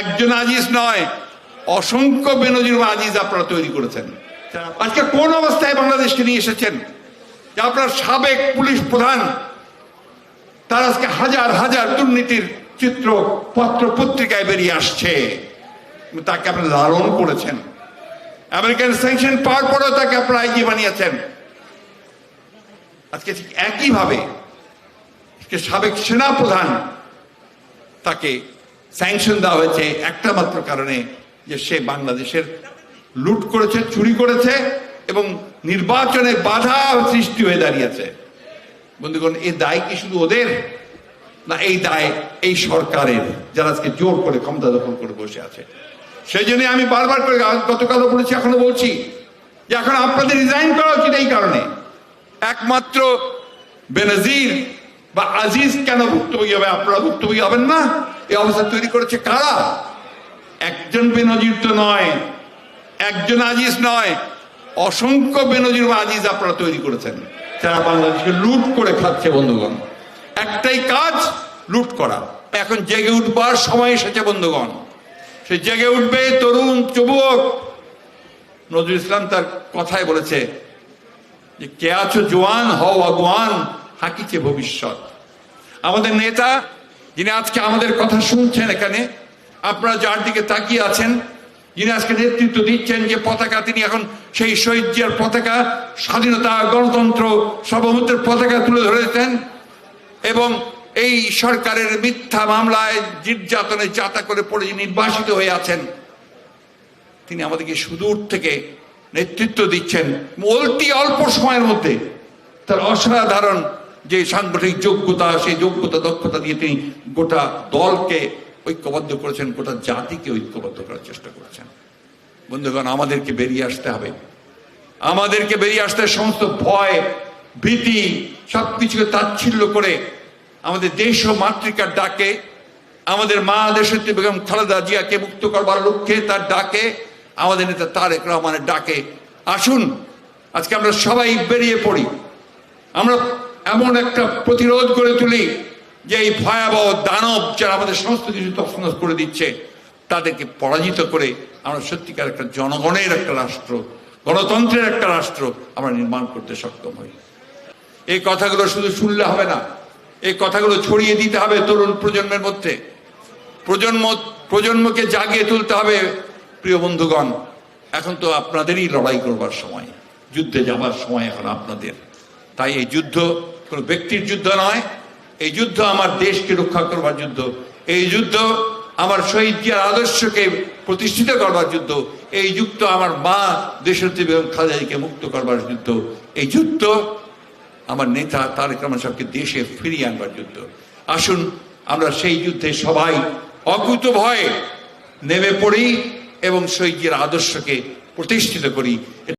একজন আজিজ নয়, অসংখ্য বেনজির আজিজ আপনারা তৈরি করেছেন। আজকে কোন অবস্থায় বাংলাদেশকে নিয়ে এসেছেন? যে আপনার সাবেক পুলিশ প্রধান, তার আজকে হাজার হাজার দুর্নীতির চিত্র, পত্র, পত্রিকায় বেরিয়ে আসছে। তাকে আপনি লালন করেছেন। আমেরিকান স্যাংশন পাওয়ার পরেও তাকে আপনারা আইজি বানিয়েছেন। আজকে ঠিক একইভাবে সাবেক সেনা প্রধান তাকে স্যাংশন দেওয়া হয়েছে একটা মাত্র কারণে যে সে বাংলাদেশের লুট করেছে, চুরি করেছে এবং নির্বাচনে বাধা সৃষ্টি হয়ে দাঁড়িয়েছে। বন্ধুগণ এই দায় কি শুধু ওদের? না, এই দায় এই সরকারের, যারা আজকে জোর করে ক্ষমতা দখল করে বসে আছে। সেই জন্য আমি বারবার করে গতকালও বলেছি, এখনও বলছি যে এখন আপনাদের রিজাইন করা উচিত এই কারণে। একমাত্র বেনজির বা আজিজ কেন ভুক্তভোগী হবে? আপনারা ভুক্তভোগী হবেন না? এই অবস্থা তৈরি করেছে কারা? একজন বেনজির তো নয়, একজন আজিজ নয়, অসংখ্য বেনজির আজিজ আপনারা তৈরি করেছেন। যারা বাংলাদেশকে লুট করে খাচ্ছে, বন্ধুগণ। একটাই কাজ, লুট করা। এখন জেগে উঠবার সময় এসেছে, বন্ধুগণ। সে জেগে উঠবে, তরুণ, যুবক। নজরুল ইসলাম তার কথায় বলেছে যে, কে আছো জোয়ান হও আগুয়ান হাকিছে ভবিষ্যৎ। আমাদের নেতা যিনি আজকে আমাদের কথা শুনছেন এখানে, আপনারা যার দিকে তাকিয়ে আছেন, যিনি আজকে নেতৃত্ব দিচ্ছেন যে পতাকা, তিনি এখন সেই শহীদ পতাকা, স্বাধীনতা, গণতন্ত্র, সর্বভৌমত্বের পতাকা তুলে ধরেছেন এবং এই সরকারের মিথ্যা মামলায় নির্যাতনে যাতা করে পড়ে নির্বাসিত হয়ে আছেন, তিনি আমাদেরকে সুদূর থেকে নেতৃত্ব দিচ্ছেন, অতি অল্প সময়ের মধ্যে, তার অসাধারণ যে সাংগঠনিক যোগ্যতা, সেই যোগ্যতা, দক্ষতা দিয়ে তিনি গোটা দলকে ঐক্যবদ্ধ করেছেন, গোটা জাতিকে ঐক্যবদ্ধ করার চেষ্টা করেছেন। বন্ধুগণ, আমাদেরকে বেরিয়ে আসতে হবে। আমাদেরকে বেরিয়ে আসতে সমস্ত ভয়, ভীতি, সবকিছুকে তাচ্ছিল্য করে আমাদের দেশ ও মাতৃকার ডাকে, আমাদের মা দেশত্রী বেগম খালেদা জিয়াকে মুক্ত করবার লক্ষ্যে তার ডাকে, আমাদের নেতা তারেক রহমানের ডাকে। আসুন, আজকে আমরা সবাই বেরিয়ে পড়ি। আমরা এমন একটা প্রতিরোধ করে তুলি যে এই ভয়াবহ দানব যারা আমাদের সমস্ত কিছু তছনছ করে দিচ্ছে, তাদেরকে পরাজিত করে আমরা সত্যিকার একটা জনগণের একটা রাষ্ট্র, গণতন্ত্রের একটা রাষ্ট্র আমরা নির্মাণ করতে সক্ষম হই। এই কথাগুলো শুধু শুনলে হবে না, এই কথাগুলো ছড়িয়ে দিতে হবে তরুণ প্রজন্মের মধ্যে। প্রজন্ম, প্রজন্মকে জাগিয়ে তুলতে হবে, প্রিয় বন্ধুগণ। এখন তো আপনাদেরই লড়াই করবার সময়, যুদ্ধে যাবার সময় এখন আপনাদের। তাই এই যুদ্ধ কোনো ব্যক্তির যুদ্ধ নয়। এই যুদ্ধ আমার দেশকে রক্ষা করবার যুদ্ধ। এই যুদ্ধ আমার শহীদ আদর্শকে প্রতিষ্ঠিত করবার যুদ্ধ। এই যুদ্ধ আমার মা দেশত্রী বেগম খালেদাকে মুক্ত করবার যুদ্ধ। এই যুদ্ধ আমার নেতা তারেক রহমান সাহেবকে দেশে ফিরিয়ে আনবার যুদ্ধ। আসুন, আমরা সেই যুদ্ধে সবাই অকুত ভয়ে নেমে পড়ি এবং শহীদের আদর্শকে প্রতিষ্ঠিত করি।